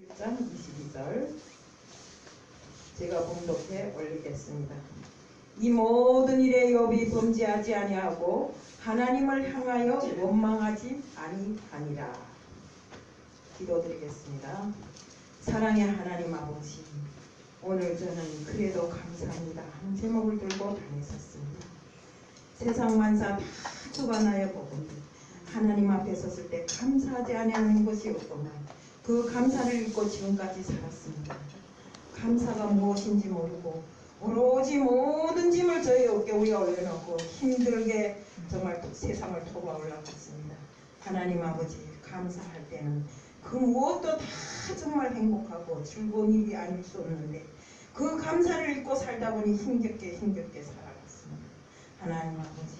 1장 22절 제가 봉독해 올리겠습니다. 이 모든 일에 욥이 범죄하지 아니하고 하나님을 향하여 원망하지 아니하니라. 기도드리겠습니다. 사랑의 하나님 아버지, 오늘 저는 그래도 감사합니다. 한 제목을 들고 다녔었습니다. 세상 만사 다 주관하여 보건대 하나님 앞에 섰을 때 감사하지 아니하는 것이 없구나. 그 감사를 잊고 지금까지 살았습니다. 감사가 무엇인지 모르고 오로지 모든 짐을 저희 어깨 위에 올려놓고 힘들게 정말 세상을 토가 올라갔습니다. 하나님 아버지 감사할 때는 그 무엇도 다 정말 행복하고 즐거운 일이 아닐 수 없는데 그 감사를 잊고 살다 보니 힘겹게 힘겹게 살아갔습니다. 하나님 아버지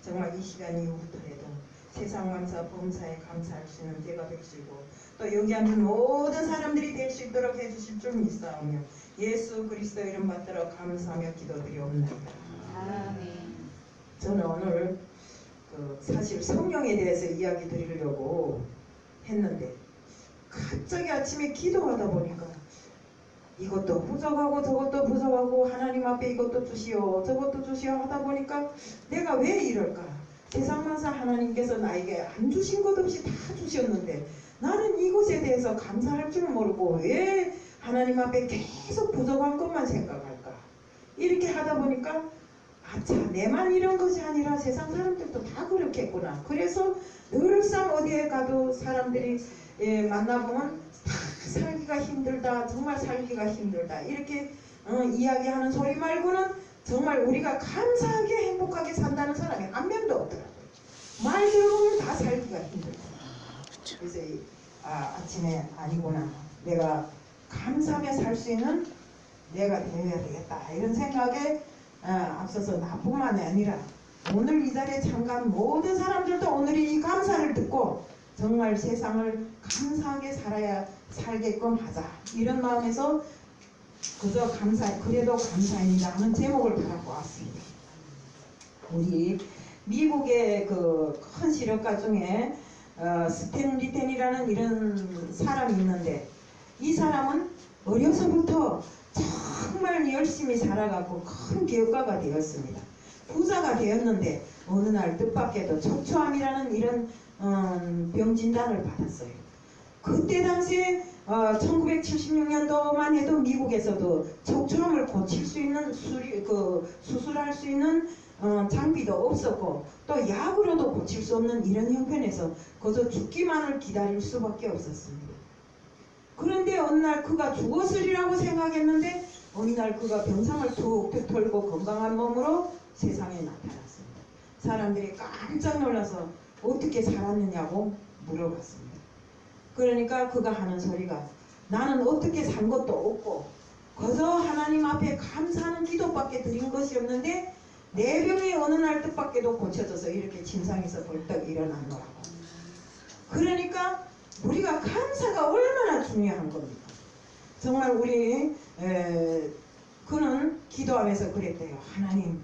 정말 이 시간 이후부터라도 세상 감사 범사에 감사할 수 있는 때가 되시고 또 여기 앉은 모든 사람들이 될 수 있도록 해주실 줄 믿사오며 예수 그리스도 이름 받들어 감사하며 기도드리옵나이다. 아멘. 저는 오늘 그 사실 성령에 대해서 이야기 드리려고 했는데 갑자기 아침에 기도하다 보니까 이것도 부족하고 저것도 부족하고 하나님 앞에 이것도 주시오 저것도 주시오 하다 보니까 내가 왜 이럴까 세상 만사 하나님께서 나에게 안 주신 것 없이 다 주셨는데 나는 이것에 대해서 감사할 줄 모르고 왜 하나님 앞에 계속 부족한 것만 생각할까? 이렇게 하다 보니까 아차 내만 이런 것이 아니라 세상 사람들도 다 그렇겠구나. 그래서 늘상 어디에 가도 사람들이 예, 만나보면 다 살기가 힘들다 정말 살기가 힘들다. 이렇게 어, 이야기하는 소리 말고는 정말 우리가 감사하게 행복하게 산다는 사람이 한 명도 없더라고요. 말 들어보면 다 살기가 힘들다 그래서 이, 아, 아침에 아니구나. 내가 감사하게 살수 있는 내가 되어야 되겠다. 이런 생각에 아, 앞서서 나뿐만이 아니라 오늘 이 자리에 참가한 모든 사람들도 오늘 이 감사를 듣고 정말 세상을 감사하게 살아야 살게끔 하자. 이런 마음에서 그저 감사 그래도 감사입니다 하는 제목을 달아보 왔습니다. 우리 미국의 그 큰 실업가 중에 어, 스탠 리텐이라는 이런 사람이 있는데 이 사람은 어려서부터 정말 열심히 살아가고 큰 기업가가 되었습니다. 부자가 되었는데 어느 날 뜻밖에도 척추암이라는 이런 음, 병 진단을 받았어요. 그때 당시에 어, 1976년도만 해도 미국에서도 척추암을 고칠 수 있는 수리, 그 수술할 수 있는 어, 장비도 없었고 또 약으로도 고칠 수 없는 이런 형편에서 그저 죽기만을 기다릴 수밖에 없었습니다. 그런데 어느 날 그가 죽었으리라고 생각했는데 어느 날 그가 병상을 툭툭 털고 건강한 몸으로 세상에 나타났습니다. 사람들이 깜짝 놀라서 어떻게 살았느냐고 물어봤습니다. 그러니까 그가 하는 소리가 나는 어떻게 산 것도 없고 거저 하나님 앞에 감사하는 기도밖에 드린 것이 없는데 내 병이 어느 날 뜻밖에도 고쳐져서 이렇게 침상에서 벌떡 일어났노라고. 그러니까 우리가 감사가 얼마나 중요한 겁니까? 정말 우리 에, 그는 기도하면서 그랬대요. 하나님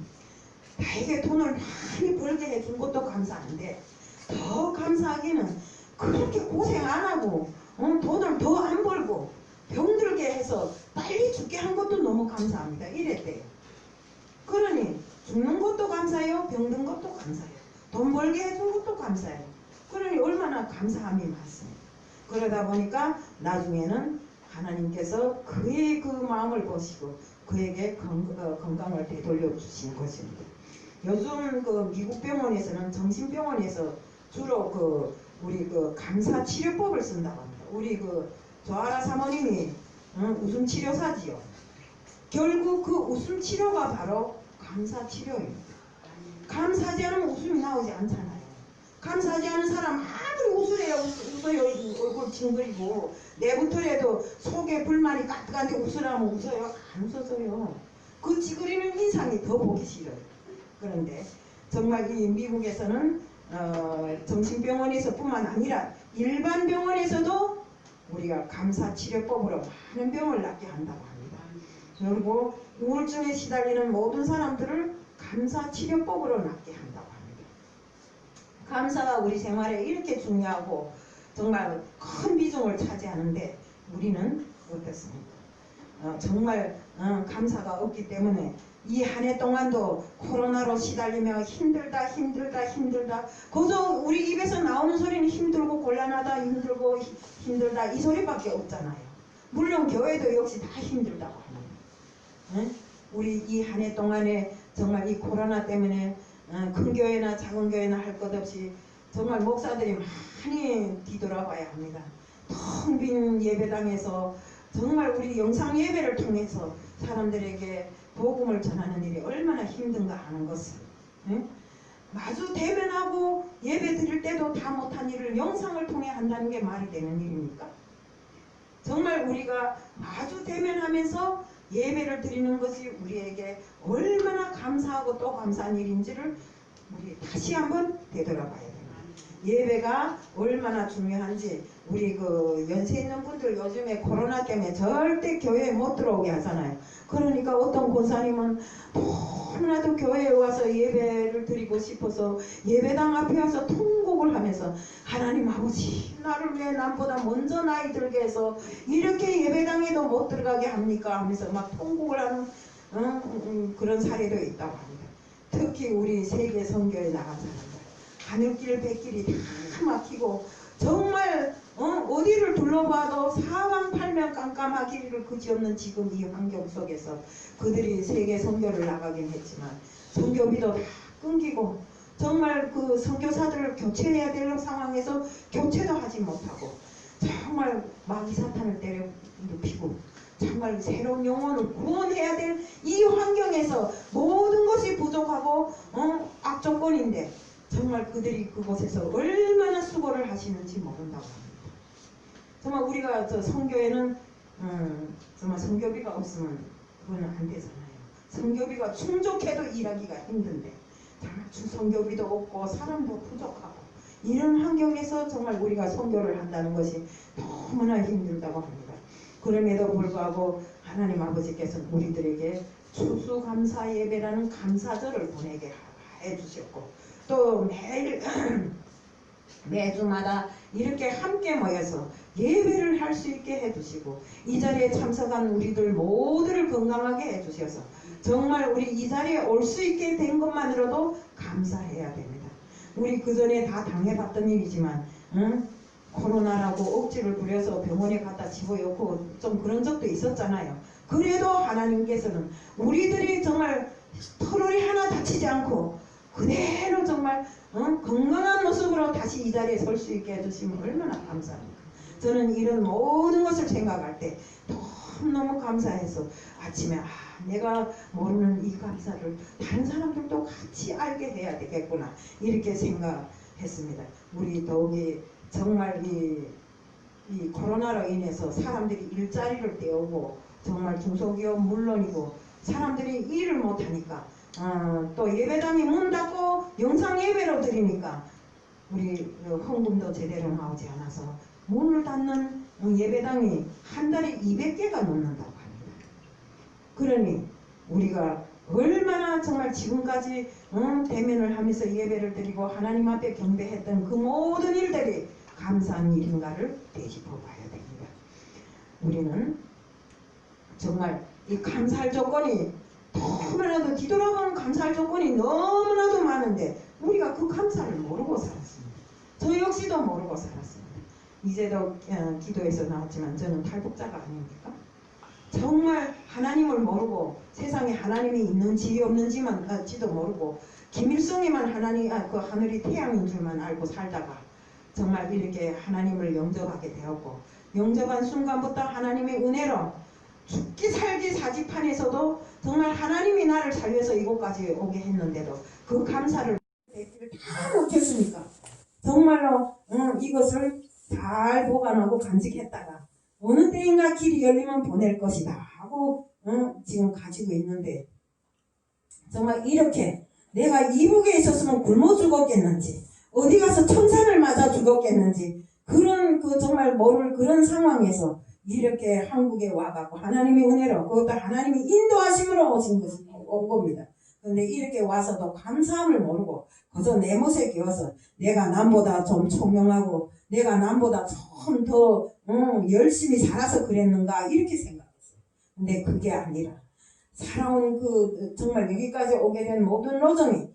나에게 돈을 많이 벌게 해준 것도 감사한데 더 감사하기는 그렇게 고생 안 하고 어, 돈을 더 안 벌고 병들게 해서 빨리 죽게 한 것도 너무 감사합니다. 이랬대요. 그러니 죽는 것도 감사해요. 병든 것도 감사해요. 돈 벌게 해준 것도 감사해요. 그러니 얼마나 감사함이 많습니다. 그러다 보니까 나중에는 하나님께서 그의 그 마음을 보시고 그에게 건, 어, 건강을 되돌려 주신 것입니다. 요즘 그 미국 병원에서는 정신병원에서 주로 그 우리 그 감사 치료법을 쓴다고 합니다. 우리 그 조아라 사모님이 응, 웃음 치료사지요. 결국 그 웃음 치료가 바로 감사 치료입니다. 감사하지 않으면 웃음이 나오지 않잖아요. 감사하지 않은 사람 아무리 웃으래야 웃, 어요 얼굴 징그리고 내부터라도 속에 불만이 가득한데 웃으라면 웃어요. 안 웃어서요. 그 찌그리는 인상이 더 보기 싫어요. 그런데 정말 이 미국에서는 어, 정신병원에서뿐만 아니라 일반 병원에서도 우리가 감사 치료법으로 많은 병을 낫게 한다고 합니다. 그리고 우울증에 시달리는 모든 사람들을 감사 치료법으로 낫게 한다고 합니다. 감사가 우리 생활에 이렇게 중요하고 정말 큰 비중을 차지하는데 우리는 어떻습니까? 어, 정말 어, 감사가 없기 때문에 이 한 해 동안도 코로나로 시달리며 힘들다 힘들다 힘들다 그저 우리 입에서 나오는 소리는 힘들고 곤란하다 힘들고 히- 힘들다 이 소리밖에 없잖아요. 물론 교회도 역시 다 힘들다고 합니다. 응? 우리 이 한 해 동안에 정말 이 코로나 때문에 어, 큰 교회나 작은 교회나 할 것 없이 정말 목사들이 많이 뒤돌아봐야 합니다. 텅 빈 예배당에서 정말 우리 영상 예배를 통해서 사람들에게 복음을 전하는 일이 얼마나 힘든가 하는 것을 응? 마주 대면하고 예배 드릴 때도 다 못한 일을 영상을 통해 한다는 게 말이 되는 일입니까? 정말 우리가 마주 대면하면서 예배를 드리는 것이 우리에게 얼마나 감사하고 또 감사한 일인지를 우리 다시 한번 되돌아봐야 됩니다. 예배가 얼마나 중요한지 우리 그 연세 있는 분들 요즘에 코로나 때문에 절대 교회에 못 들어오게 하잖아요. 그러니까 어떤 권사님은 너무나도 교회에 와서 예배를 드리고 싶어서 예배당 앞에 와서 통곡을 하면서 하나님 아버지 나를 왜 남보다 먼저 나이 들게 해서 이렇게 예배당에도 못 들어가게 합니까 하면서 막 통곡을 하는 음, 음, 그런 사례도 있다고 합니다. 특히 우리 세계 선교에 나간 사람들 하늘길 백길이 다 막히고 정말 어, 디를 둘러봐도 사방팔면 깜깜하기를 그지없는 지금 이 환경 속에서 그들이 세계 선교를 나가긴 했지만 선교비도 다 끊기고 정말 그 선교사들을 교체해야 될 상황에서 교체도 하지 못하고 정말 마귀 사탄을 때려 눕히고 정말 새로운 영혼을 구원해야 될 이 환경에서 모든 것이 부족하고 어, 악조건인데 정말 그들이 그곳에서 얼마나 수고를 하시는지 모른다고 합니다. 정말 우리가 저 성교에는 음, 정말 성교비가 없으면 그거는 안 되잖아요. 성교비가 충족해도 일하기가 힘든데 정말 성교비도 없고 사람도 부족하고 이런 환경에서 정말 우리가 성교를 한다는 것이 너무나 힘들다고 합니다. 그럼에도 불구하고 하나님 아버지께서는 우리들에게 추수감사 예배라는 감사절을 보내게 해 주셨고 또 매일 매주마다 이렇게 함께 모여서 예배를 할 수 있게 해주시고 이 자리에 참석한 우리들 모두를 건강하게 해주셔서 정말 우리 이 자리에 올 수 있게 된 것만으로도 감사해야 됩니다. 우리 그 전에 다 당해봤던 일이지만 응? 코로나라고 억지를 부려서 병원에 갖다 집어넣고 좀 그런 적도 있었잖아요. 그래도 하나님께서는 우리들이 정말 털이 하나 다치지 않고 그대로 정말 어? 건강한 모습으로 다시 이 자리에 설 수 있게 해주시면 얼마나 감사합니까? 저는 이런 모든 것을 생각할 때 너무너무 감사해서 아침에 아, 내가 모르는 이 감사를 다른 사람들도 같이 알게 해야 되겠구나 이렇게 생각했습니다. 우리 더욱이 정말 이, 이 코로나로 인해서 사람들이 일자리를 떼우고 정말 중소기업 물론이고 사람들이 일을 못하니까 어, 또 예배당이 문 닫고 영상 예배로 드리니까 우리 그 헌금도 제대로 나오지 않아서 문을 닫는 예배당이 한 달에 200개가 넘는다고 합니다. 그러니 우리가 얼마나 정말 지금까지 응, 대면을 하면서 예배를 드리고 하나님 앞에 경배했던 그 모든 일들이 감사한 일인가를 되짚어 봐야 됩니다. 우리는 정말 이 감사할 조건이 너무나도 뒤돌아보면 감사할 조건이 너무나도 많은데 우리가 그 감사를 모르고 살았습니다. 저 역시도 모르고 살았습니다. 이제도 어, 기도에서 나왔지만 저는 탈북자가 아닙니까? 정말 하나님을 모르고 세상에 하나님이 있는지 없는지만 지도 모르고 김일성이만 하나님 아, 그 하늘이 태양인 줄만 알고 살다가 정말 이렇게 하나님을 영접하게 되었고 영접한 순간부터 하나님의 은혜로 죽기 살기 사지판에서도 정말 하나님이 나를 살려서 이곳까지 오게 했는데도 그 감사를 다 못했으니까? 정말로 어, 이것을 잘 보관하고 간직했다가 어느 때인가 길이 열리면 보낼 것이다 하고 어, 지금 가지고 있는데 정말 이렇게 내가 이북에 있었으면 굶어 죽었겠는지 어디 가서 청산을 맞아 죽었겠는지 그런 그 정말 모를 그런 상황에서 이렇게 한국에 와갖고 하나님의 은혜로 그것도 하나님이 인도하심으로 오신 것이 온 겁니다. 그런데 이렇게 와서도 감사함을 모르고 그저 내 못에 끼워서 내가 남보다 좀 총명하고 내가 남보다 좀더 어, 열심히 살아서 그랬는가 이렇게 생각했어요. 근데 그게 아니라 살아온 그 정말 여기까지 오게 된 모든 노정이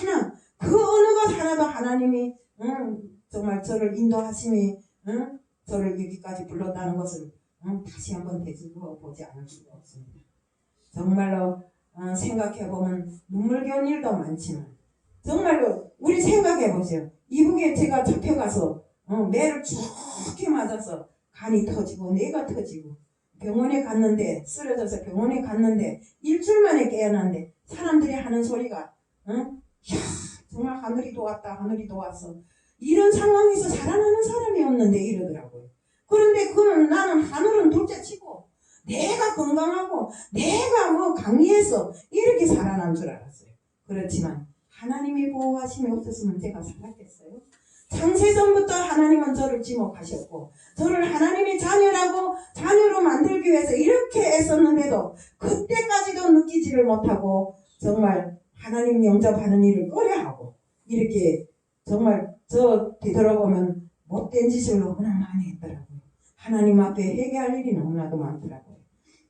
하나 그 어느 것 하나도 하나님이 응, 정말 저를 인도하심이 응, 저를 여기까지 불렀다는 것을 응, 다시 한번 되짚어 보지 않을 수가 없습니다. 정말로 어, 생각해 보면 눈물겨운 일도 많지만 정말로 우리 생각해 보세요. 이북에 제가 잡혀가서 어, 매를 좋게 맞아서 간이 터지고 뇌가 터지고 병원에 갔는데 쓰러져서 병원에 갔는데 일주일 만에 깨어났는데 사람들이 하는 소리가 응? 야 정말 하늘이 도왔다 하늘이 도왔어 이런 상황에서 살아나는 사람이 없는데 이러더라고요. 그런데 그는 나는 하늘은 둘째치고 내가 건강하고 내가 뭐 강의해서 이렇게 살아난 줄 알았어요. 그렇지만 하나님이 보호하심이 없었으면 제가 살았겠어요? 창세전부터 하나님은 저를 지목하셨고 저를 하나님의 자녀라고 자녀로 만들기 위해서 이렇게 애썼는데도 그때까지도 느끼지를 못하고 정말 하나님 영접하는 일을 꺼려하고 이렇게 정말 저 되돌아보면 못된 짓을 너무나 많이 했더라고요. 하나님 앞에 회개할 일이 너무나도 많더라고요.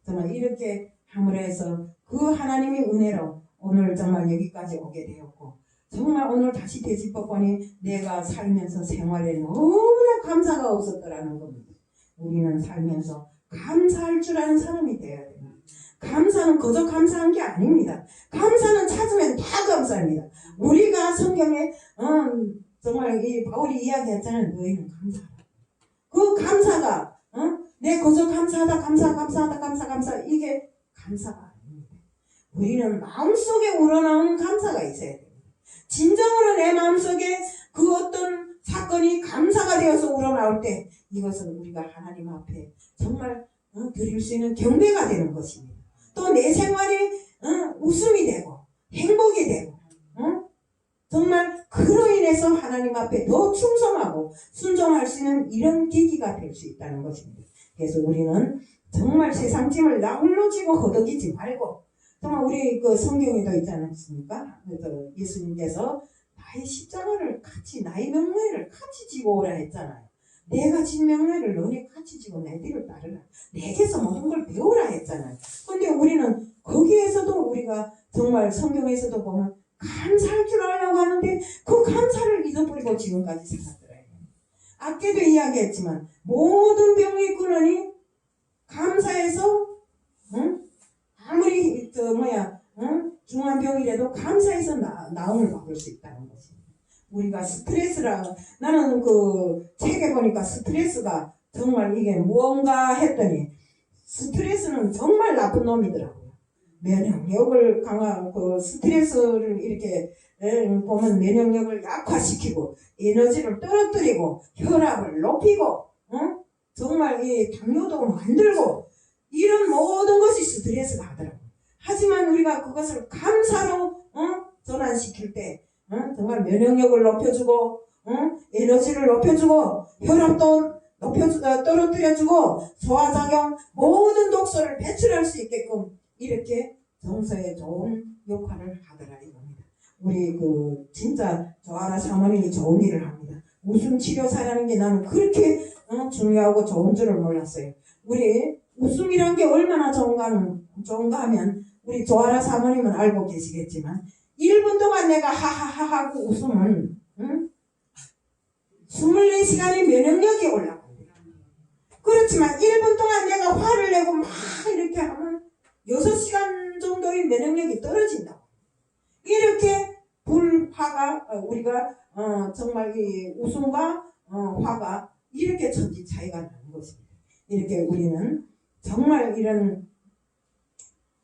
정말 이렇게 함으로 해서 그 하나님의 은혜로 오늘 정말 여기까지 오게 되었고 정말 오늘 다시 되짚어보니 내가 살면서 생활에 너무나 감사가 없었더라는 겁니다. 우리는 살면서 감사할 줄 아는 사람이 되어야 됩니다. 감사는 그저 감사한 게 아닙니다. 감사는 찾으면 다 감사합니다. 우리가 성경에 음, 정말 이 바울이 이야기했잖아요. 너희는 감사하라. 그 감사가 어? 내 그저 감사하다 감사 감사하다 감사 감사 이게 감사가 아닙니다. 우리는 마음속에 우러나오는 감사가 있어야 됩니다. 진정으로 내 마음속에 그 어떤 사건이 감사가 되어서 우러나올 때 이것은 우리가 하나님 앞에 정말 어, 드릴 수 있는 경배가 되는 것입니다. 또 내 생활이 어, 웃음이 되고 행복이 되고 어? 정말 그로 인해서 하나님 앞에 더 충성하고 순종할 수 있는 이런 계기가 될 수 있다는 것입니다. 그래서 우리는 정말 세상 짐을 나 홀로 지고 허덕이지 말고 정말 우리 그 성경에도 있지 않습니까? 그래서 예수님께서 나의 십자가를 같이 나의 명예를 같이 지고 오라 했잖아요. 내가 진 명예를 너네 같이 지고 내 뒤를 따르라. 내게서 모든 걸 배우라 했잖아요. 근데 우리는 거기에서도 우리가 정말 성경에서도 보면 감사할 줄 알려고 하는데 그 감사를 잊어버리고 지금까지 살았더라요. 아까도 이야기했지만 모든 병이 끊으니 감사해서 응? 아무리 저 뭐야 응? 중한 병이라도 감사해서 나, 나음을 받을 수 있다는 것입니다. 우리가 스트레스라 나는 그 책에 보니까 스트레스가 정말 이게 무언가 했더니 스트레스는 정말 나쁜 놈이더라고요. 면역력을 강화 그 스트레스를 이렇게 에, 보면 면역력을 약화시키고 에너지를 떨어뜨리고 혈압을 높이고 응? 정말 이 당뇨도 만들고 이런 모든 것이 스트레스가 하더라고요. 하지만 우리가 그것을 감사로 어? 전환시킬 때 어? 정말 면역력을 높여주고 어? 에너지를 높여주고 혈압도 높여주, 어, 떨어뜨려주고 소화작용 모든 독소를 배출할 수 있게끔 이렇게 정서에 좋은 역할을 하더라 이겁니다. 우리 그 진짜 조아라 사모님이 좋은 일을 합니다. 웃음 치료사라는 게 나는 그렇게 어, 중요하고 좋은 줄을 몰랐어요. 우리 웃음이란 게 얼마나 좋은가, 좋은가 하면 우리 조아라 사모님은 알고 계시겠지만 1분 동안 내가 하하하 하고 웃으면 응? 24시간의 면역력이 올라갑니다. 그렇지만 1분 동안 내가 화를 내고 막 이렇게 하면 6시간 정도의 면역력이 떨어진다. 이렇게 불화가 어, 우리가 어, 정말 이 웃음과 어, 화가 이렇게 천지 차이가 나는 것입니다. 이렇게 우리는 정말 이런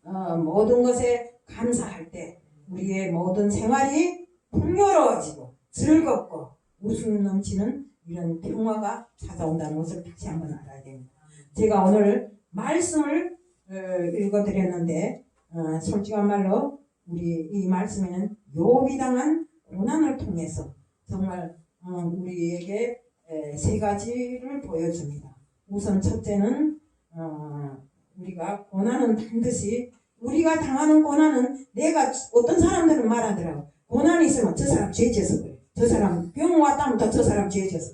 어, 모든 것에 감사할 때 우리의 모든 생활이 풍요로워지고 즐겁고 웃음 넘치는 이런 평화가 찾아온다는 것을 다시 한번 알아야 됩니다. 제가 오늘 말씀을 어, 읽어드렸는데 어, 솔직한 말로 우리 이 말씀에는 요비 당한 고난을 통해서 정말 어, 우리에게 에, 세 가지를 보여줍니다. 우선 첫째는 어, 우리가 고난은 반드시 우리가 당하는 고난은 내가 어떤 사람들은 말하더라고 고난이 있으면 저 사람 죄져서 그래 저 사람 병 왔다면 또 저 사람 죄져서.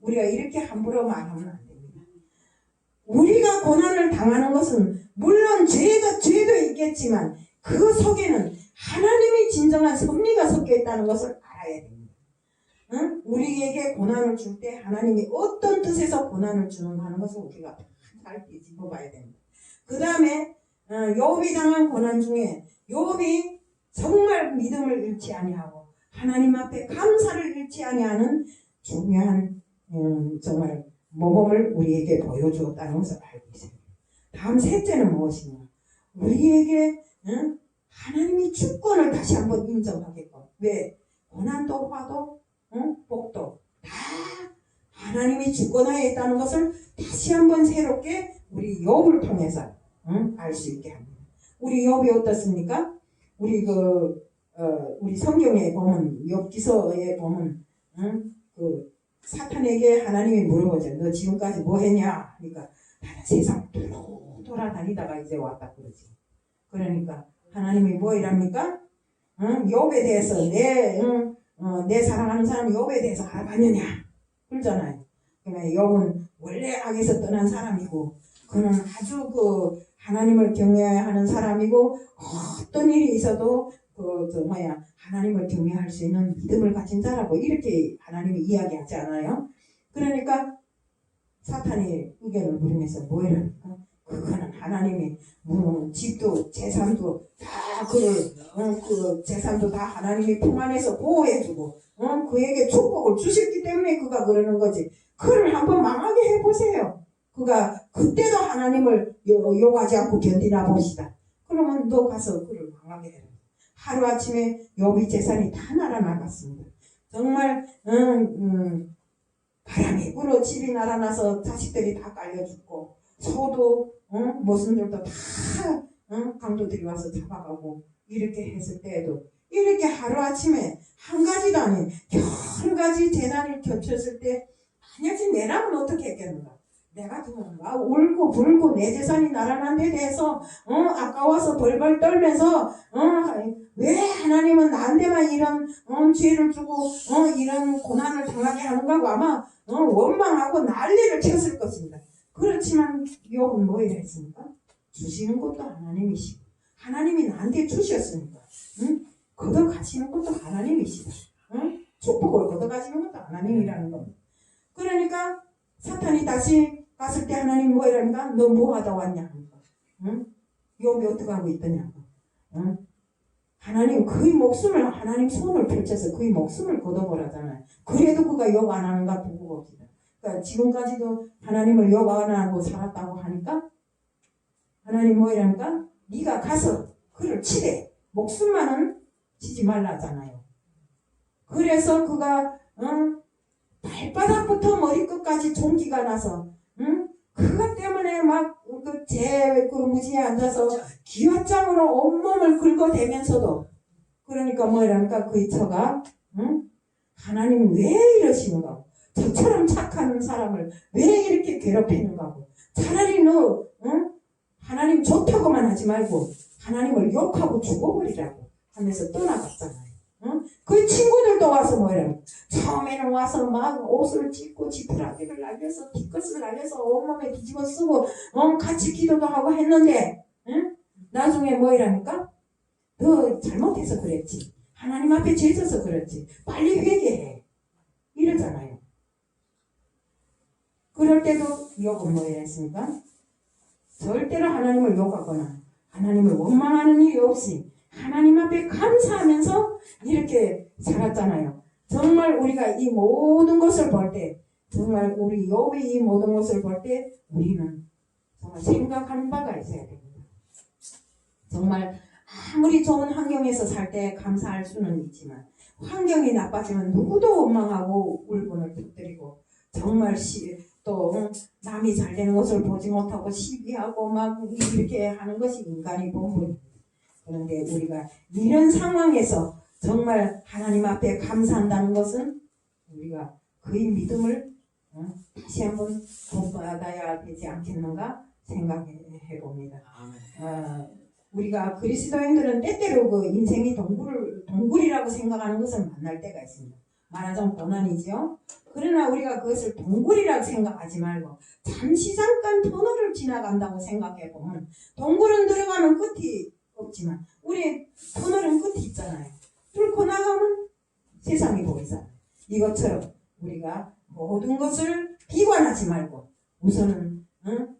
우리가 이렇게 함부로 말하면 안 됩니다. 우리가 고난을 당하는 것은 물론 죄가 죄도 있겠지만 그 속에는 하나님이 진정한 섭리가 섞여 있다는 것을 알아야 됩니다. 응? 우리에게 고난을 줄 때 하나님이 어떤 뜻에서 고난을 주는가 하는 것을 우리가 잘 뒤집어 봐야 됩니다. 그 다음에 요비 당한 고난 중에 요비 정말 믿음을 잃지 아니하고 하나님 앞에 감사를 잃지 아니하는 중요한 음, 정말 모범을 우리에게 보여주었다는 것을 알고 있습니다. 다음 셋째는 무엇이냐? 우리에게 응? 하나님이 주권을 다시 한번 인정하게끔 왜 고난도 화도 응? 복도 다 하나님이 주권하에 있다는 것을 다시 한번 새롭게 우리 욥을 통해서 응? 알 수 있게 합니다. 우리 욥이 어떻습니까? 우리 그 어, 우리 성경에 보면 욥기서에 보면 응? 그 사탄에게 하나님이 물어보죠. 너 지금까지 뭐 했냐? 그러니까 나는 세상 돌로 돌아다니다가 이제 왔다 그러지. 그러니까 하나님이 뭐 이랍니까? 응? 욥에 대해서 내, 응? 어, 내 사랑하는 사람 욥에 대해서 알아봤느냐? 그러잖아요. 그러면 욥은 원래 악에서 떠난 사람이고 그는 아주 그 하나님을 경외해야 하는 사람이고 어떤 일이 있어도 그, 저 뭐야 하나님을 경외할 수 있는 믿음을 가진 자라고 이렇게 하나님이 이야기하지 않아요? 그러니까 사탄이 의견을 부리면서 뭐이랍니까? 그거는 하나님이 뭐 집도 재산도 다 그를 어, 그 재산도 다 하나님이 품 안에서 보호해주고 어, 그에게 축복을 주셨기 때문에 그가 그러는 거지. 그를 한번 망하게 해보세요. 그가 그때도 하나님을 요- 요구하지 않고 견디나 봅시다. 그러면 너 가서 그를 망하게 해라. 하루 아침에 여비 재산이 다 날아나갔습니다. 정말 음, 음, 바람이 불어 집이 날아나서 자식들이 다 깔려 죽고 소도 응? 모순들도 다 응? 강도들이 와서 잡아가고 이렇게 했을 때에도 이렇게 하루아침에 한 가지도 아닌 여러 가지 재난을 겹쳤을 때 만약에 내라면 어떻게 했겠는가 내가 막 울고 불고 내 재산이 날아난 데 대해서 어, 아까워서 벌벌 떨면서 어, 왜 하나님은 나한테만 이런 어, 죄를 주고 어, 이런 고난을 당하게 하는가 하고 아마 어, 원망하고 난리를 쳤을 것입니다. 그렇지만 욥은 뭐 이라 했습니까? 주시는 것도 하나님이시고 하나님이 나한테 주셨으니까 응? 걷어가시는 것도 하나님이시다. 응? 축복을 걷어가시는 것도 하나님이라는 겁니다. 그러니까 사탄이 다시 갔을 때 하나님 뭐 이러니까 너 뭐 하다 왔냐 응? 욥이 어떻게 하고 있더냐고 응? 하나님 그의 목숨을 하나님 손을 펼쳐서 그의 목숨을 걷어보라잖아요. 그래도 그가 욕 안 하는가 두고 봅시다. 그러니까 지금까지도 하나님을 욕 안 하고 살았다고 하니까 하나님 뭐 이러니까 네가 가서 그를 치래 목숨만은 치지 말라잖아요. 그래서 그가 응? 발바닥부터 머리끝까지 종기가 나서 응? 막그제그 무지에 앉아서 기왓장으로 온몸을 긁어대면서도 그러니까 뭐라니까 그의 처가 응? 하나님 왜 이러시는가 저처럼 착한 사람을 왜 이렇게 괴롭히는가 차라리 너 응? 하나님 좋다고만 하지 말고 하나님을 욕하고 죽어버리라고 하면서 떠나갔잖아요 응? 그 친구들도 와서 뭐라 처음에는 와서 막 옷을 찢고 지푸라기를 날려서 뒤끝을 날려서 온몸에 뒤집어 쓰고 어, 같이 기도도 하고 했는데 응? 나중에 뭐이라니까? 너 잘못해서 그랬지. 하나님 앞에 죄져서 그랬지. 빨리 회개해. 이러잖아요. 그럴 때도 욕은 뭐라 했습니까? 절대로 하나님을 욕하거나 하나님을 원망하는 일이 없이 하나님 앞에 감사하면서 이렇게 살았잖아요. 정말 우리가 이 모든 것을 볼 때, 정말 우리 욥의 이 모든 것을 볼 때 우리는 정말 생각하는 바가 있어야 됩니다. 정말 아무리 좋은 환경에서 살 때 감사할 수는 있지만 환경이 나빠지면 누구도 원망하고 울분을 터뜨리고 정말 시, 또 응, 남이 잘 되는 것을 보지 못하고 시비하고 막 이렇게 하는 것이 인간의 본분입니다. 그런데 우리가 이런 상황에서 정말 하나님 앞에 감사한다는 것은 우리가 그의 믿음을 어, 다시 한번 본받아야 되지 않겠는가 생각해 봅니다. 어, 우리가 그리스도인들은 때때로 그 인생이 동굴, 동굴이라고 생각하는 것을 만날 때가 있습니다. 말하자면 고난이죠. 그러나 우리가 그것을 동굴이라고 생각하지 말고 잠시 잠깐 터널을 지나간다고 생각해 보면 동굴은 들어가면 끝이 없지만 우리 터널은 끝이 있잖아요. 뚫고 나가면 세상이 보이잖아요. 이것처럼 우리가 모든 것을 비관하지 말고 우선은 응?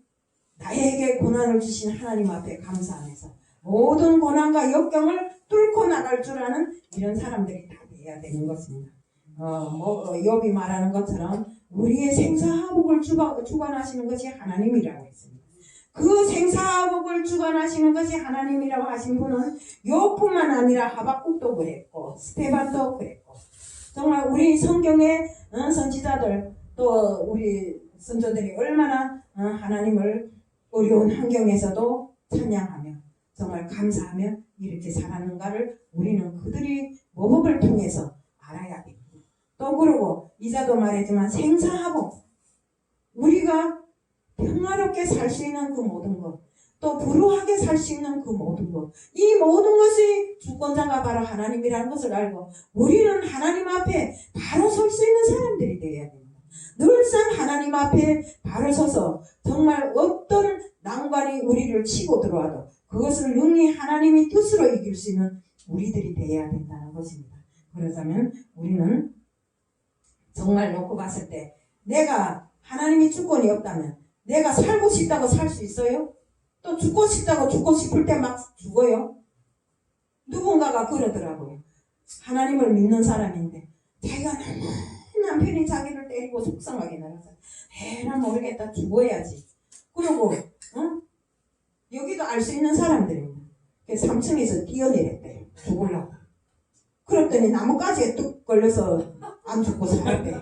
나에게 고난을 주신 하나님 앞에 감사하면서 모든 고난과 역경을 뚫고 나갈 줄 아는 이런 사람들이 다 돼야 되는 것입니다. 어, 뭐, 어, 욥이 말하는 것처럼 우리의 생사하복을 주관, 주관하시는 것이 하나님이라고 했습니다. 그 생사하복을 주관하시는 것이 하나님이라고 하신 분은 욥뿐만 아니라 하박국도 그랬고 스테반도 그랬고 정말 우리 성경의 어, 선지자들 또 우리 선조들이 얼마나 어, 하나님을 어려운 환경에서도 찬양하며 정말 감사하며 이렇게 살았는가를 우리는 그들이 모범을 통해서 알아야 됩니다. 또 그러고 이자도 말했지만 생사하복 우리가 평화롭게 살 수 있는 그 모든 것, 또 불우하게 살 수 있는 그 모든 것, 이 모든 것이 주권자가 바로 하나님이라는 것을 알고 우리는 하나님 앞에 바로 설 수 있는 사람들이 되어야 됩니다. 늘상 하나님 앞에 바로 서서 정말 어떤 난관이 우리를 치고 들어와도 그것을 능히 하나님이 뜻으로 이길 수 있는 우리들이 되어야 된다는 것입니다. 그러자면 우리는 정말 놓고 봤을 때 내가 하나님이 주권이 없다면 내가 살고 싶다고 살 수 있어요? 또 죽고 싶다고 죽고 싶을 때 막 죽어요? 누군가가 그러더라고요. 하나님을 믿는 사람인데 자기가 남편이 자기를 때리고 속상하게 나가서 에나 모르겠다 죽어야지. 그러고 어? 여기도 알 수 있는 사람들입니다. 3층에서 뛰어내렸대요. 죽으려고. 그랬더니 나뭇가지에 뚝 걸려서 안 죽고 살았대.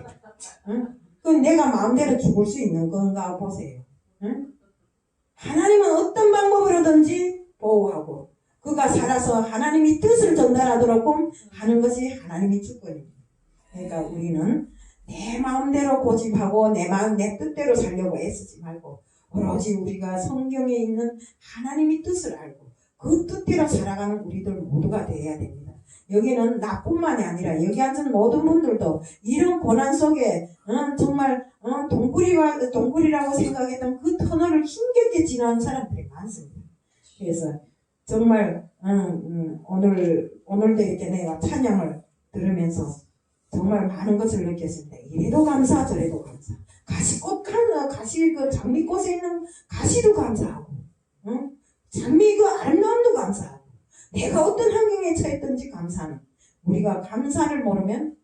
응? 그 내가 마음대로 죽을 수 있는 건가 보세요. 응? 하나님은 어떤 방법으로든지 보호하고 그가 살아서 하나님이 뜻을 전달하도록 하는 것이 하나님의 주권입니다. 그러니까 우리는 내 마음대로 고집하고 내 마음 내 뜻대로 살려고 애쓰지 말고 오로지 우리가 성경에 있는 하나님의 뜻을 알고 그 뜻대로 살아가는 우리들 모두가 되어야 됩니다. 여기는 나뿐만이 아니라 여기 앉은 모든 분들도 이런 고난 속에 어, 정말 어, 동굴이와 동굴이라고 생각했던 그 터널을 힘겹게 지나는 사람들이 많습니다. 그래서 정말 음, 음, 오늘 오늘도 이렇게 내가 찬양을 들으면서 정말 많은 것을 느꼈습니다. 이래도 감사, 저래도 감사. 가시꽃 한 가시 그 장미꽃에 있는 가시도 감사하고, 응? 장미 그 아름다움도 감사하고, 내가 어떤 환경에 처했든지 감사하는. 우리가 감사를 모르면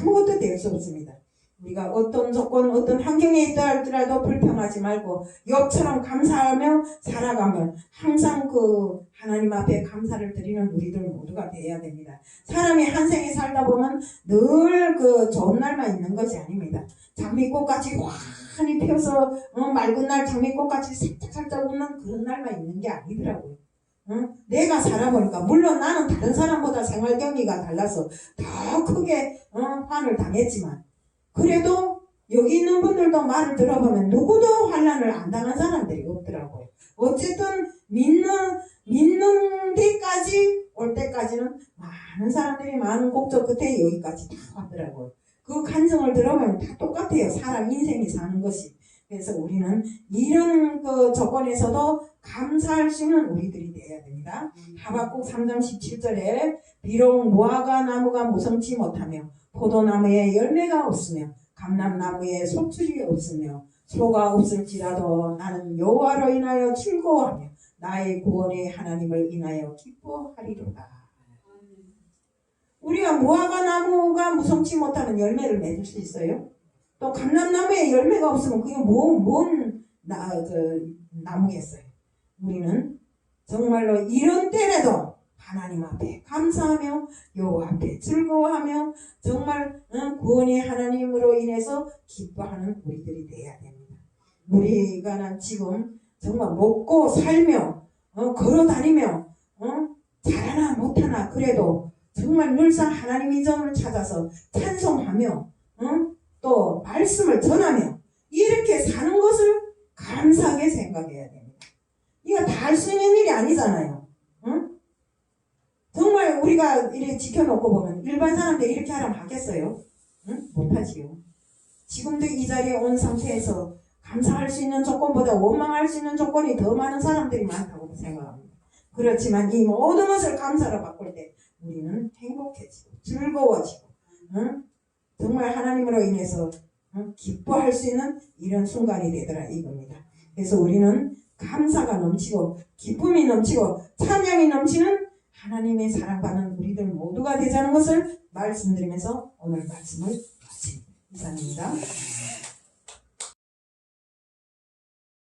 아무것도 될 수 없습니다. 우리가 어떤 조건, 어떤 환경에 있다 할지라도 불평하지 말고 욥처럼 감사하며 살아가면 항상 그 하나님 앞에 감사를 드리는 우리들 모두가 되어야 됩니다. 사람이 한 생에 살다 보면 늘 그 좋은 날만 있는 것이 아닙니다. 장미꽃같이 환히 펴서 어, 맑은 날 장미꽃같이 살짝살짝 웃는 그런 날만 있는 게 아니더라고요. 응? 내가 살아보니까 물론 나는 다른 사람보다 생활 경기가 달라서 더 크게 어, 환을 당했지만 그래도 여기 있는 분들도 말을 들어보면 누구도 환란을 안 당한 사람들이 없더라고요. 어쨌든 믿는 믿는 데까지 올 때까지는 많은 사람들이 많은 곡적 끝에 여기까지 다 왔더라고요. 그 간증을 들어보면 다 똑같아요. 사람 인생이 사는 것이. 그래서 우리는 이런 그 조건에서도 감사할 수 있는 우리들이 되어야 됩니다. 하박국 3장 17절에 비록 무화과 나무가 무성치 못하며 포도나무에 열매가 없으며 감람나무에 속출이 없으며 소가 없을지라도 나는 여호와로 인하여 즐거워하며 나의 구원의 하나님을 인하여 기뻐하리로다. 우리가 무화과 나무가 무성치 못하면 열매를 맺을 수 있어요? 또 감람나무에 열매가 없으면 그게 뭐, 뭔 나, 그, 나무겠어요? 우리는 정말로 이런 때라도 하나님 앞에 감사하며 여호와 앞에 즐거워하며 정말 어, 구원의 하나님으로 인해서 기뻐하는 우리들이 되어야 됩니다. 우리가 난 지금 정말 먹고 살며 어, 걸어 다니며 어, 잘하나 못하나 그래도 정말 늘상 하나님 의 점을 찾아서 찬송하며 어, 또 말씀을 전하며 이렇게 사는 것을 감사하게 생각해야 됩니다. 이거 다 할 수 있는 일이 아니잖아요. 응? 정말 우리가 이렇게 지켜놓고 보면 일반 사람들이 이렇게 하라면 하겠어요? 응? 못하지요. 지금도 이 자리에 온 상태에서 감사할 수 있는 조건보다 원망할 수 있는 조건이 더 많은 사람들이 많다고 생각합니다. 그렇지만 이 모든 것을 감사로 바꿀 때 우리는 행복해지고 즐거워지고 응? 정말 하나님으로 인해서 응? 기뻐할 수 있는 이런 순간이 되더라 이겁니다. 그래서 우리는 감사가 넘치고 기쁨이 넘치고 찬양이 넘치는 하나님의 사랑받는 우리들 모두가 되자는 것을 말씀드리면서 오늘 말씀을 마칩니다. 이상입니다.